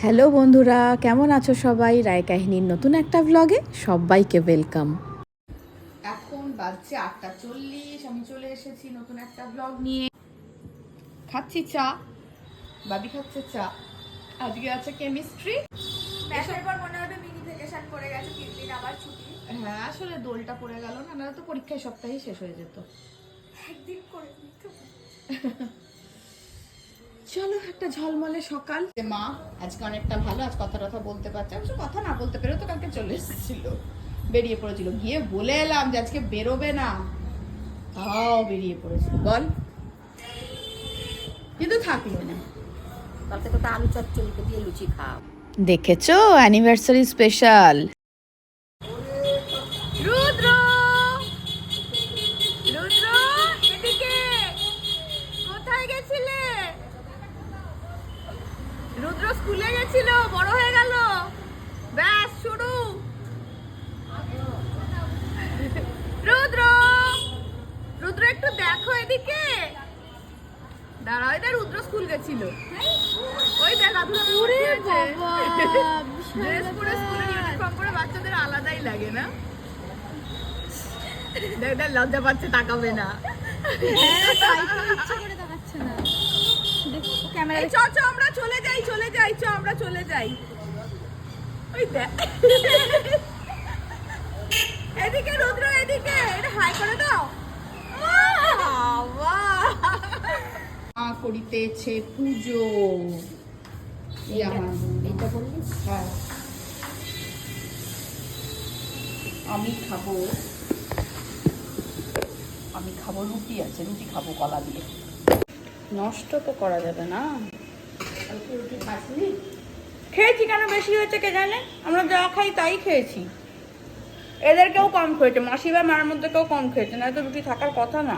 Hello বন্ধুরা কেমন আছো সবাই? রায় কাহিনীর নতুন একটা ব্লগে সবাইকে ওয়েলকাম এখন বাজছে আটটা চল্লিশ আমি চলে এসেছি নতুন একটা ব্লগ নিয়ে। খাচ্ছি চা। বাবি খাচ্ছে চা। আজকে আছে কেমিস্ট্রি পর মনে হবে মিনি ভেকেশন পড়ে গেছে তিন দিন আবার ছুটি। হ্যাঁ আসলে দোলটা পড়ে গেল না তো পরীক্ষায় সপ্তাহে শেষ হয়ে যেত। একদিন করে। চলো একটা ঝলমলে সকাল। মা আজকে অনেকটা ভালো আজ কথা কথা বলতে পারছে অবশ্য কথা না বলতে পেরে তো কালকে চলে এসেছিল। বেরিয়ে পড়েছিল। গিয়ে বলে এলাম যে আজকে বেরোবে না। তাও বেরিয়ে পড়েছে বল। কিন্তু থাকল না। কালকে তো আলু চচ্চড়িকে দিয়ে লুচি খাও। দেখেছ? অ্যানিভার্সারি স্পেশাল রুদ্র স্কুলে গেছিল বড় হয়ে গেল। ব্যাস শুরু। রুদ্র রুদ্র একটু দেখো এদিকে। দাঁড়াও এটা রুদ্র স্কুল গেছিল। ওই দেখ ড্রেস পরে স্কুলের ইউনিফর্ম পরে বাচ্চাদের আলাদাই লাগে না? দেখ লজ্জা পাচ্ছে তাকাবে না। এই চ চ আমরা চলে যাই চলে যাই চ আমরা চলে যাই। ওই দেখ। এদিকে রুদ্র এদিকে। এটা হাই করে দাও। মা করিতেছে পুজো। বললি? হ্যাঁ। আমি খাব। আমি খাব রুটি আছে রুটি খাব কলা দিয়ে। নষ্ট তো করা যাবে না। খেয়েছি কেন? বেশি হয়েছে কে জানে? আমরা যা খাই তাই খেয়েছি। এদের কেউ কম খেয়েছে মাসি বা মার মধ্যে কেউ কম খেয়েছে না তো রুটি থাকার কথা না।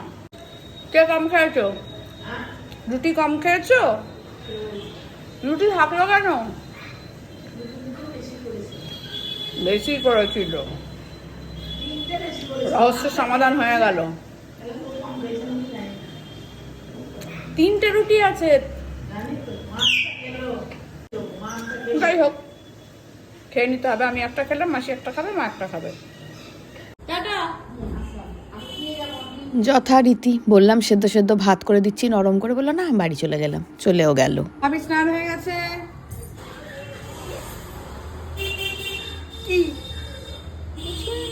কে কম খেয়েছো? রুটি কম খেয়েছো? রুটি থাকল কেন? বেশি করেছিল। রহস্যের সমাধান হয়ে গেল। তিনটে রুটি আছে। যাই হোক খেয়ে নিতে হবে। আমি একটা খেলাম মাসি একটা খাবে মা একটা খাবে। যথারীতি বললাম সেদ্ধ সেদ্ধ ভাত করে দিচ্ছি নরম করে বলল না বাড়ি চলে গেলাম চলেও গেল। আমি স্নান হয়ে গেছে। কি? কিছুই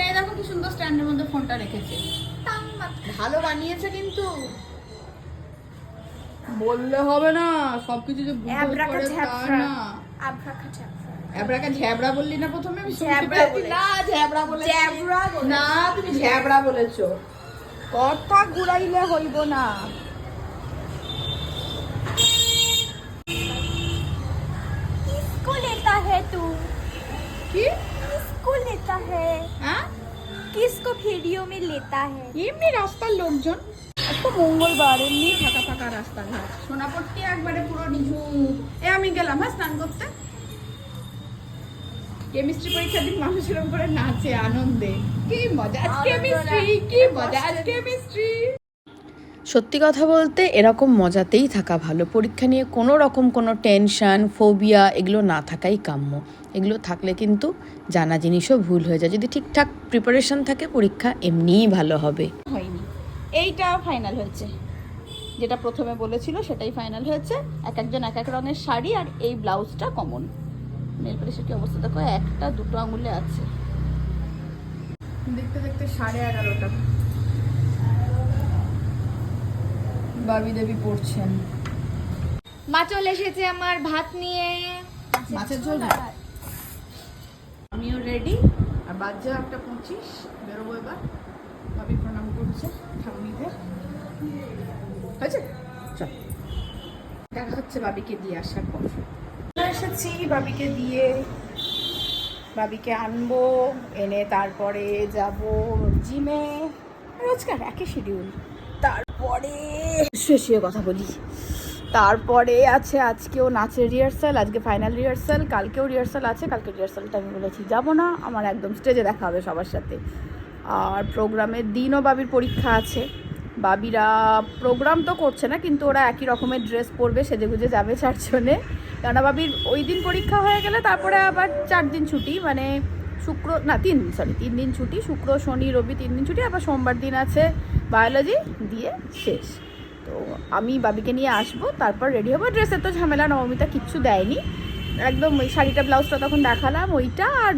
নাই। দেখো কি সুন্দর স্ট্যান্ডের মধ্যে ফোনটা রেখেছে। ভালো বানিয়েছে কিন্তু। বললে হবে না সবকিছু যে ঝ্যাবড়াকা ঝ্যাবড়া। বললি না প্রথমে? না ঝ্যাবড়া বলে। না তুমি ঝ্যাবড়া বলেছ। কথা ঘুরাইলে হইব না। স্কুল লেতা হে তু। কি? স্কুল লেতা হে হ্যাঁ? किसको वीडियो में लेता है এমনি রাস্তার লোকজন আজকে মঙ্গলবার এমনি ফাঁকা ফাঁকা রাস্তাঘাট সোনাপট্টি একবারে পুরো নিঝুম এ আমি গেলাম হ্যাঁ স্নান করতে কেমিস্ট্রি পরীক্ষার দিন মানুষ এরকম করে নাচে আনন্দে কি মজা আজ আনন্দ কেমিস্ট্রি না, কি মজা আজ কষ্টের- কেমিস্ট্রি সত্যি কথা বলতে এরকম মজাতেই থাকা ভালো। পরীক্ষা নিয়ে কোনো রকম কোনো টেনশন ফোবিয়া এগুলো না থাকাই কাম্য। এগুলো থাকলে কিন্তু জানা জিনিসও ভুল হয়ে যায়। যদি ঠিকঠাক প্রিপারেশন থাকে পরীক্ষা এমনিই ভালো হবে। হয়নি। এইটা ফাইনাল হয়েছে। যেটা প্রথমে বলেছিল সেটাই ফাইনাল হয়েছে। এক একজন এক এক রঙের শাড়ি আর এই ব্লাউজটা কমন নেল পালিশের কি অবস্থা? দেখো একটা দুটো আঙুলে আছে। দেখতে দেখতে সাড়ে এগারোটা। বাবি দেবী পড়ছেন। মা চলে এসেছে আমার ভাত নিয়ে। মাছের ঝোল আমিও রেডি আর বাজে একটা পঁচিশ বেরোবো এবার। ভাবি প্রণাম করছে ঠাকুমিদের হয়েছে? চল। দেখা হচ্ছে বাবিকে দিয়ে আসার পর। এসেছি বাবিকে দিয়ে। বাবিকে আনব এনে তারপরে যাব জিমে। রোজকার একই শিডিউল তারপরে শুয়ে শুয়ে কথা বলি। তারপরে আছে আজকেও নাচের রিহার্সাল আজকে ফাইনাল রিহার্সাল কালকেও রিহার্সাল আছে কালকে রিহার্সালটা আমি বলেছি, যাব না, আমার একদম স্টেজে দেখা হবে সবার সাথে। আর প্রোগ্রামের দিনও বাবির পরীক্ষা আছে। বাবিরা প্রোগ্রাম তো করছে না, কিন্তু ওরা একই রকমের ড্রেস পরবে, সেজে গুজে যাবে চারজনে। কেননা বাবির ওই দিন পরীক্ষা হয়ে গেলে তারপরে আবার চার দিন ছুটি মানে শুক্র, না, তিন দিন সরি তিন দিন ছুটি, শুক্র, শনি, রবি তিন দিন ছুটি, আবার সোমবার দিন আছে বায়োলজি দিয়ে শেষ। তো আমি বাবিকে নিয়ে আসব, তারপর রেডি হব। ড্রেসের তো ঝামেলা, নবমিতা কিচ্ছু দেয়নি। একদম ওই শাড়িটা, ব্লাউজটা তখন দেখালাম, ওইটা আর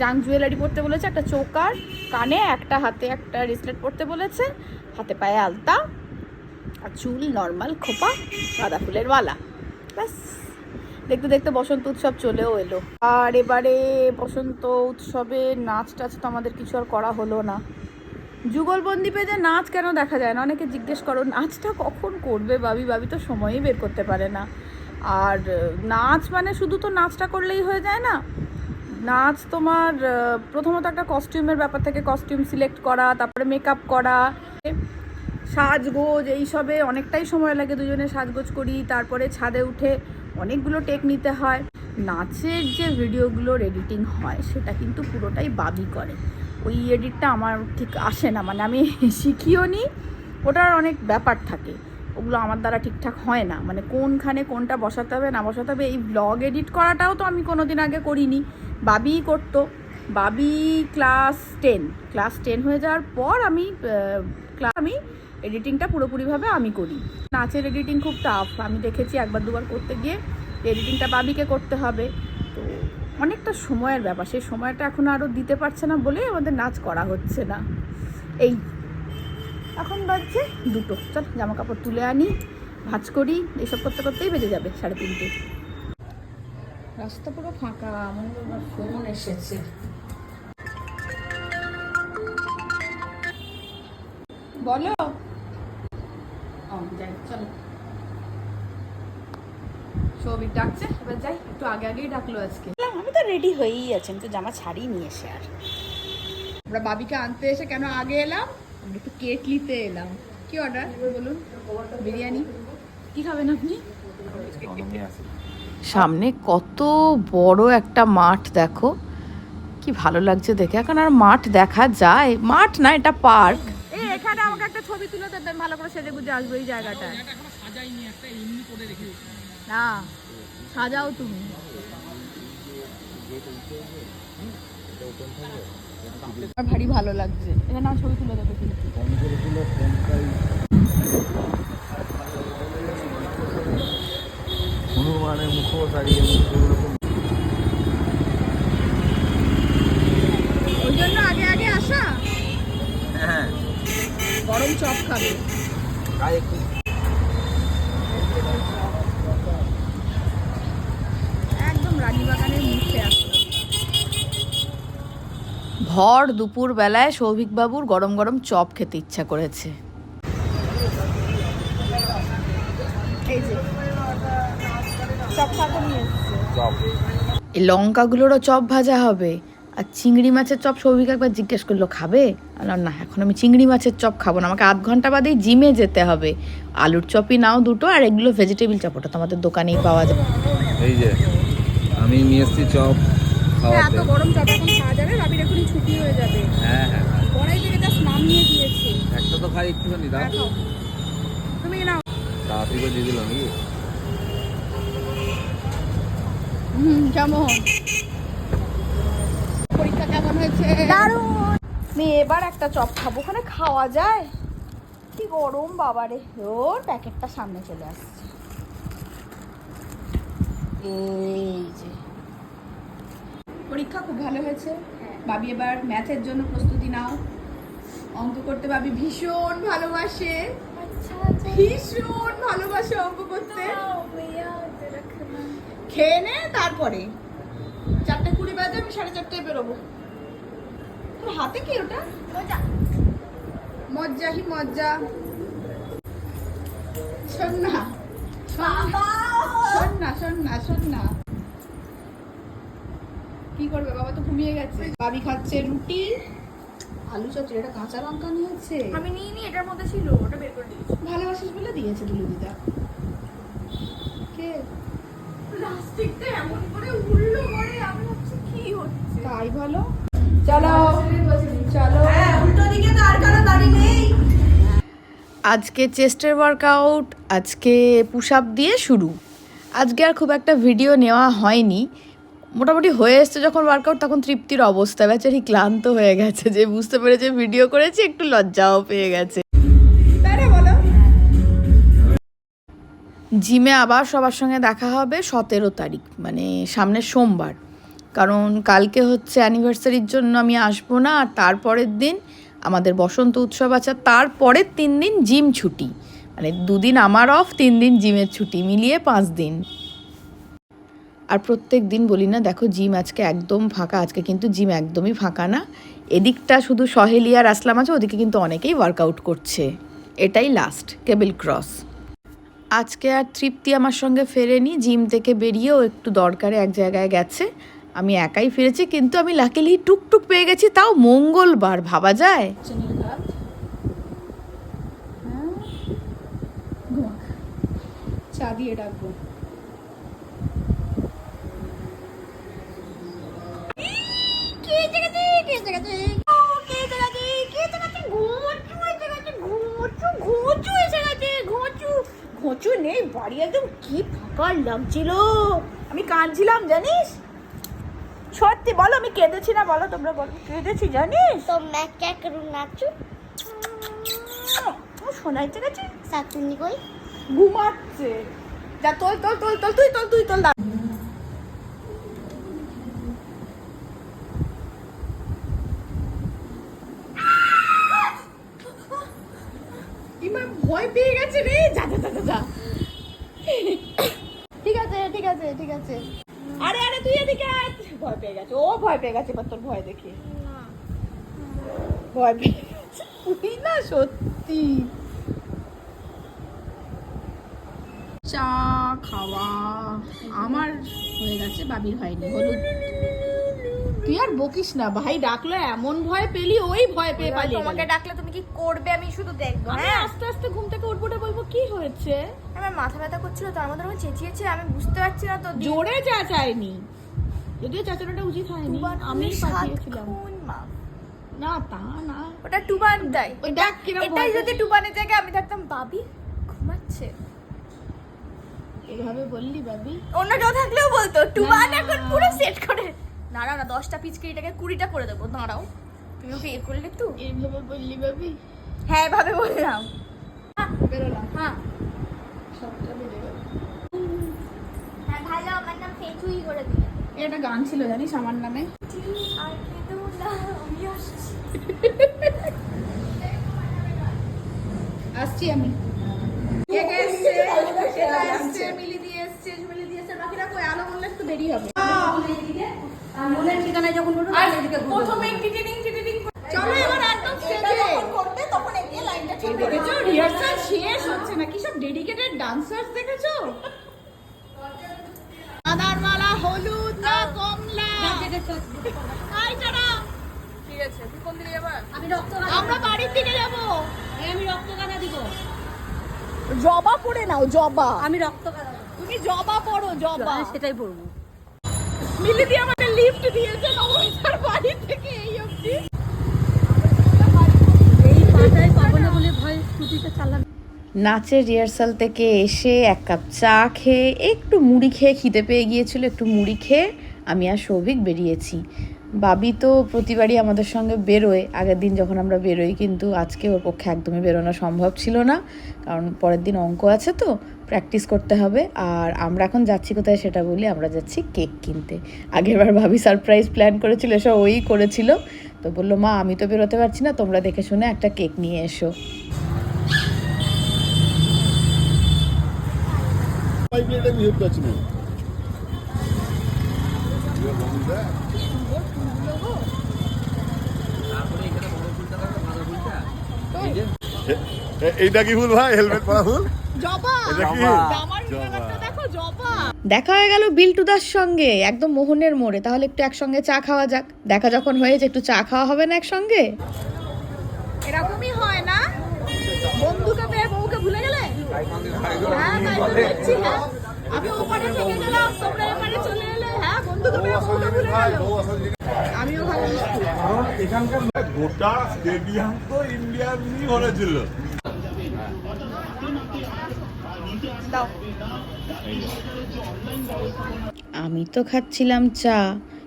জাং জুয়েলারি পরতে বলেছে, একটা চোকার কানে, একটা হাতে একটা রিসলেট পরতে বলেছে, হাতে পায়ে আলতা আর চুল নর্মাল খোপা, গাঁদা ফুলের মালা। ব্যাস। দেখতে দেখতে বসন্ত উৎসব চলেও এলো। আর এবারে বসন্ত উৎসবে নাচ টাচ তো আমাদের কিছু আর করা হলো না। যুগলবন্দি পেজে নাচ কেন দেখা যায় না? অনেকে জিজ্ঞেস করো, নাচটা কখন করবে বাবি বাবি তো সময়ই বের করতে পারে না। আর নাচ মানে শুধু তো নাচটা করলেই হয়ে যায় না। নাচ তোমার প্রথমত একটা কস্টিউমের ব্যাপার থেকে। কস্টিউম সিলেক্ট করা, তারপরে মেকআপ করা, সাজগোজ, এইসবে অনেকটাই সময় লাগে দুজনে সাজগোজ করি। তারপরে ছাদে উঠে অনেকগুলো টেক নিতে হয়। নাচের যে ভিডিওগুলোর এডিটিং হয়, সেটা কিন্তু পুরোটাই বাবি করে। ওই এডিটটা আমার ঠিক আসে না। মানে আমি শিখিও নি, ওটার অনেক ব্যাপার থাকে। ওগুলো আমার দ্বারা ঠিকঠাক হয় না। মানে কোনখানে কোনটা বসাতে হবে, না বসাতে হবে, এই ব্লগ এডিট করাটাও তো আমি কোনো দিন আগে করিনি। বাবিই করতো। Babi class ten class ten হয়ে যাওয়ার পর আমি ক্লাস আমি এডিটিংটা পুরোপুরিভাবে আমি করি। নাচের এডিটিং খুব টাফ আমি দেখেছি একবার দুবার করতে গিয়ে এডিটিংটা বাবিকে করতে হবে। অনেকটা সময়ের ব্যাপার। সেই সময়টা এখন আরও দিতে পারছে না বলেই আমাদের নাচ করা হচ্ছে না। এই, এখন বাজছে দুটো। চল জামা কাপড় তুলে আনি, ভাজ করি এইসব করতে করতেই বেজে যাবে সাড়ে তিনটে। রাস্তা পুরো ফাঁকা মঙ্গলবার ফোন এসেছে। বলো। যাই, চলো। সৌভিক ডাকছে, এবার যাই, একটু আগে আগেই ডাকলো আজকে। আমি তো রেডি হয়েই আছি আমি তো জামা ছাড়িয়ে নিয়ে এসে আর। আমরা বাবিকে আনতে এসে কেন আগে এলাম? আমরা একটু কেক নিতে এলাম। কি অর্ডার বলুন। বিরিয়ানি। কি খাবেন আপনি? সামনে কত বড় একটা মাঠ দেখো। কি ভালো লাগছে দেখে। এখন আর মাঠ দেখা যায়। মাঠ না এটা পার্ক। এই এখানে আমাকে একটা ছবি তুলে দেবেন ভালো করে সেজে গুজে আসব এই জায়গাটায়। না সাজাও তুমি। আমার ভারী ভালো লাগছে। এখানে আমার ছবি তুলে দেবে হনুমানের ইয়ে ওই জন্য আগে আগে আসা? হ্যাঁ। গরম চপ খাবে। আর একটু একদম রানীবাগানের মুখে আসলাম ভর দুপুর বেলায় সৌভিক বাবুর গরম গরম চপ খেতে ইচ্ছা করেছে। এই লঙ্কাগুলোরও চপ ভাজা হবে। আর চিংড়ি মাছের চপ সৌভিক একবার জিজ্ঞেস করল খাবে? বললাম না এখন আমি চিংড়ি মাছের চপ খাব না। আমাকে আধ ঘণ্টা বাদেই জিমে যেতে হবে। আলুর চপই নাও দুটো আর এগুলো ভেজিটেবিল চপ ওটা তোমাদের দোকানেই পাওয়া যায়। এই যে আমি নিয়ে এসেছি চপ খাওয়াতে। গরম চপ এখন খাওয়া যাবে ছুটি হয়ে যাবে। হ্যাঁ হ্যাঁ। কড়াই থেকে জাস্ট নাম নিয়ে দিয়েছে একটা তো খাই একটুখানি দাও। তুমি নাও। তাড়াতাড়ি করে দিয়ে দিল নাকি? হুম কেমন? পরীক্ষা কেমন হয়েছে? দারুণ। আমি এবার একটা চপ খাব। ওখানে খাওয়া যায়। কি গরম বাবারে। ওর প্যাকেটটা সামনে চলে আসছে। এই যে। পরীক্ষা খুব ভালো হয়েছে। বাবি এবার ম্যাথের জন্য প্রস্তুতি নাও। অঙ্ক করতে বাবি ভীষণ ভালোবাসে। ভীষণ ভালোবাসে অঙ্ক করতে। খেয়ে নে তারপরে। চারটে কুড়ি বাজে আমি সাড়ে চারটায় বেরোবো। তোর হাতে কি ওটা? মজ্জা হি মজ্জা। শোন না। শোন না শোন না শোন না। কি করবে? বাবা তো ঘুমিয়ে গেছে। বাবি খাচ্ছে রুটি আলু চপ এটা কাঁচা লঙ্কা নিয়েছে। আমি নিয়ে নি এটার মধ্যে ছিল ওটা বের করে দিয়েছি। ভালোবাসিস বলে দিয়েছে দুলু দিদা কে? প্লাস্টিকটা এমন করে উড়লো করে আমি ভাবছি কি হচ্ছে? তাই ভালো চলো চলো। উল্টো দিকে তো আর কারও নেই। আজকে চেস্টের ওয়ার্কআউট আজকে পুশ আপ দিয়ে শুরু। আজকে আর খুব একটা ভিডিও নেওয়া হয়নি। মোটামুটি হয়ে এসছে যখন ওয়ার্কআউট তখন তৃপ্তির অবস্থা। বেচারি ক্লান্ত হয়ে গেছে যে বুঝতে পেরেছে ভিডিও করেছি, একটু লজ্জাও পেয়ে গেছে। জিমে আবার সবার সঙ্গে দেখা হবে সতেরো তারিখ মানে সামনের সোমবার। কারণ কালকে হচ্ছে অ্যানিভার্সারির জন্য আমি আসব না, আর তারপরের দিন আমাদের বসন্ত উৎসব আছে তারপরের তিন দিন জিম ছুটি। মানে দুদিন আমার অফ তিন দিন জিমের ছুটি, মিলিয়ে পাঁচ দিন। আর প্রত্যেক দিন বলি না, দেখো জিম আজকে একদম ফাঁকা, আজকে কিন্তু জিম একদমই ফাঁকা না। এদিকটা শুধু সহেলি আর আসলাম আছে, ওদিকে কিন্তু অনেকেই ওয়ার্কআউট করছে। এটাই লাস্ট কেবল ক্রস আজকে আর তৃপ্তি আমার সঙ্গে ফেরেনি, জিম থেকে বেরিয়েও একটু দরকারে এক জায়গায় গেছে। আমি একাই ফিরেছি, কিন্তু আমি লাকিলি টুকটুক পেয়ে গেছি, তাও মঙ্গলবার, ভাবা যায়? চা দিয়ে ডাকবো। নেই বাড়ি একদম কি ফাঁকা লাগছিল আমি কাঁদছিলাম জানিস সত্যি বলো আমি কেঁদেছি না বলো তোমরা বলো কেঁদেছি জানিস तो मैं क्या करूँ नाचू ও শোনাইতে গেছে सातुनी कोई ঘুমাচ্ছে যা তোল তোল তোল তোল তুই তোল তুই তোল ভয় পেয়ে গেছে এবার তোর ভয় দেখে। ভয় পেয়ে গেছে। তুই না সত্যি। চা খাওয়া আমার হয়ে গেছে বাবির হয়নি হলুদ। তুই আর বকিস না ভাই ডাকলো এমন ভয় পেলি ওই ভয় পেয়ে পালিয়ে তোমাকে ডাকলে তুমি কি করবে আমি শুধু দেখব হ্যাঁ? আস্তে আস্তে ঘুম থেকে উঠবোটা বলব কি হয়েছে? আমার মাথা ব্যথা করছিল তার মধ্যে চেঁচিয়েছি আমি বুঝতে পারছি না তো জোরে জোরে চাচায়নি যদিও চাচানোটা উচিত হয়নি আমি পাঠিয়েছিলাম। না তা না। ওটা টুবান এটা দেখ এটাই যদি টুবানের জায়গায় আমি থাকতাম বাবি ঘুমাচ্ছে। এভাবে বললি বাবি? অন্য কেউ থাকলেও বলতো টুবান। এখন পুরো সেট করে। না না দশটা পিচকিরিটাকে কুড়িটা করে দেবো দাঁড়াও। তুমি ওকে এ করলে তো। এইভাবে বললি বাবি? হ্যাঁ এভাবে বললাম। বেরোলাম। হ্যাঁ। সবটা গেল। হ্যাঁ ভালো আমার নাম ফেচুই করে দিলে। এটা গান ছিল জানিস আমার নামে? আসছি আমি। রিহার্সাল শেষ হচ্ছে না। কি সব ডেডিকেটেড ডান্সার্স দেখেছ? হলুদ না কমলা? আই যারা ঠিক আছে তুই কোন দিকে যাবা? আমি রক্ত আমরা বাড়ির দিকে যাব। আমি রক্ত গাদা দিব। জবা পরে নাও জবা। আমি রক্ত গাদা তুমি জবা পড়ো জবা। সেটাই বলব মিলি দিয়ে আমাদের লিফট দিয়েছে নবমিতার বাড়ি থেকে এই অবধি। এই পাটায় পাবো না বলে ভয় স্কুটিতে চালান নাচের রিহার্সাল থেকে এসে এক কাপ চা খেয়ে একটু মুড়ি খেয়ে খিদে পেয়ে গিয়েছিল, একটু মুড়ি খেয়ে আমি আর সৌভিক বেরিয়েছি। বাবি তো প্রতিবারই আমাদের সঙ্গে বেরোয়। আগের দিন যখন আমরা বেরোই কিন্তু আজকে ওর পক্ষে একদমই বেরোনো সম্ভব ছিল না। কারণ পরের দিন অঙ্ক আছে তো, প্র্যাকটিস করতে হবে। আর আমরা এখন যাচ্ছি কোথায় সেটা বলি, আমরা যাচ্ছি কেক কিনতে। আগেরবার ভাবি সারপ্রাইজ প্ল্যান করেছিল এসব ওই করেছিল। তো বলল, মা, আমি তো বেরোতে পারছি না, তোমরা দেখে শুনে একটা কেক নিয়ে এসো। না। এইটা কি ভাই? হেলমেট পরা এটা কি? কালারটা দেখো দেখা হয়ে গেল বিল্টুদার সঙ্গে একদম মোহনের মোড়ে। তাহলে একটু একসঙ্গে চা খাওয়া যাক। দেখা যখন হয়েছে একটু চা খাওয়া হবে না একসঙ্গে? এরকমই হয় না বন্ধুকে পেয়ে বউকে ভুলে গেলে হ্যাঁ তাই তো দেখছি হ্যাঁ আমি গোটা স্টেডিয়াম তো আমি তো খাচ্ছিলাম চা,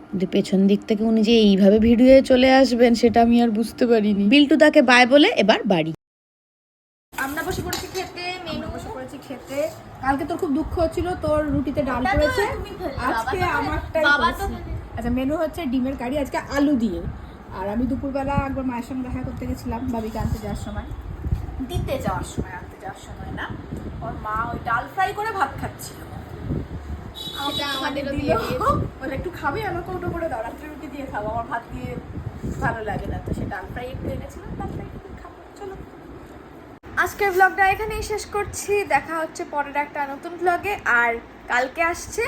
কিন্তু পেছন দিক থেকে উনি যে এইভাবে ভিডিওয়ে চলে আসবেন, সেটা আমি আর বুঝতে পারিনি। বিল্টু তাকে বাই বলে এবার বাড়ি আমরা বসে পড়েছি খেতে মেনু বসে পড়েছি খেতে। কালকে তোর খুব দুঃখ হচ্ছিল তোর রুটিতে ডাল পড়েছে আজকে আমারটাই। আচ্ছা মেনু হচ্ছে ডিমের কারি আজকে আলু দিয়ে। আর আমি দুপুরবেলা একবার মায়ের সঙ্গে দেখা করতে গেছিলাম বাবিকে আনতে যাওয়ার সময়। দিতে যাওয়ার সময় আনতে যাওয়ার সময় না। ওর মা ওই ডাল ফ্রাই করে ভাত খাচ্ছিল। সেটা আমাদেরও দিল। বলে একটু খাবে আমাকে ওটা করে দাও রাত্রে রুটি দিয়ে খাব আমার ভাত দিয়ে ভালো লাগে না। তো সে ডাল ফ্রাই একটু এনেছিলাম ডাল ফ্রাই আজকের ব্লগটা এখানেই শেষ করছি। দেখা হচ্ছে পরের একটা নতুন ব্লগে আর কালকে আসছে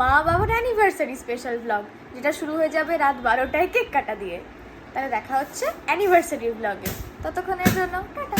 মা বাবার অ্যানিভার্সারি স্পেশাল ব্লগ যেটা শুরু হয়ে যাবে রাত বারোটায় কেক কাটা দিয়ে। তাহলে দেখা হচ্ছে অ্যানিভার্সারি ব্লগে ততক্ষণের জন্য টাটা।